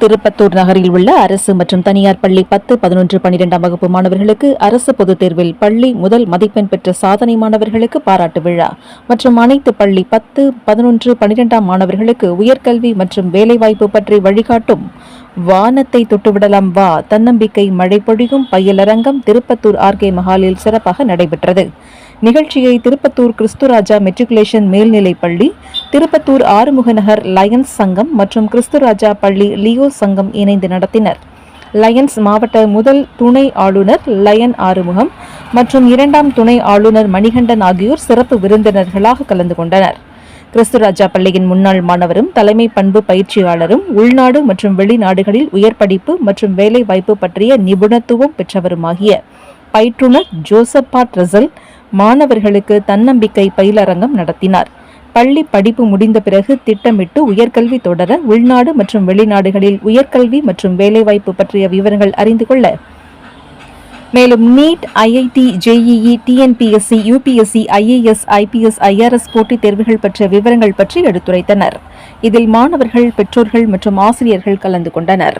திருப்பத்தூர் நகரில் உள்ள அரசு மற்றும் தனியார் பள்ளி பத்து பதினொன்று பனிரெண்டாம் வகுப்பு மாணவர்களுக்கு அரசு பொதுத் தேர்வில் பள்ளி முதல் மதிப்பெண் பெற்ற சாதனை மாணவர்களுக்கு பாராட்டு விழா. மற்றும் அனைத்து பள்ளி பத்து பதினொன்று பனிரெண்டாம் மாணவர்களுக்கு உயர்கல்வி மற்றும் வேலைவாய்ப்பு பற்றி வழிகாட்டும். வானத்தை தொட்டுவிடலாம் வா. தன்னம்பிக்கை மழை பொழியும் பயிலரங்கம் திருப்பத்தூர் ஆர்கே மஹாலில் சிறப்பாக நடைபெற்றது. நிகழ்ச்சியை திருப்பத்தூர் கிறிஸ்துராஜா மெட்ரிகுலேஷன் மேல்நிலைப் பள்ளி திருப்பத்தூர் ஆறுமுகநகர் லயன்ஸ் சங்கம் மற்றும் கிறிஸ்துராஜா பள்ளி லியோ சங்கம் இணைந்து நடத்தினர். லயன்ஸ் மாவட்ட முதல் துணை ஆளுநர் லயன் ஆறுமுகம் மற்றும் இரண்டாம் துணை ஆளுநர் மணிகண்டன் ஆகியோர் சிறப்பு விருந்தினர்களாக கலந்து கொண்டனர். கிறிஸ்துராஜா பள்ளியின் முன்னாள் மாணவரும் தலைமை பண்பு பயிற்சியாளரும் உள்நாடு மற்றும் வெளிநாடுகளில் உயர் படிப்பு மற்றும் வேலைவாய்ப்பு பற்றிய நிபுணத்துவம் பெற்றவருமாகிய பயிற்றுனர் ஜோசப்பா ரசல் மாணவர்களுக்கு தன்னம்பிக்கை பயிலரங்கம் நடத்தினார். பள்ளி படிப்பு முடிந்த பிறகு திட்டமிட்டு உயர்கல்வி தொடர உள்நாடு மற்றும் வெளிநாடுகளில் உயர்கல்வி மற்றும் வேலைவாய்ப்பு பற்றிய விவரங்கள் அறிந்து கொள்ள. மேலும் NEET IIT JEE TNPSC UPSC IAS IPS IRS போட்டித் தேர்வுகள் பற்றிய விவரங்கள் பற்றி எடுத்துரைத்தனர். இதில் மாணவர்கள் பெற்றோர்கள் மற்றும் ஆசிரியர்கள் கலந்து கொண்டனர்.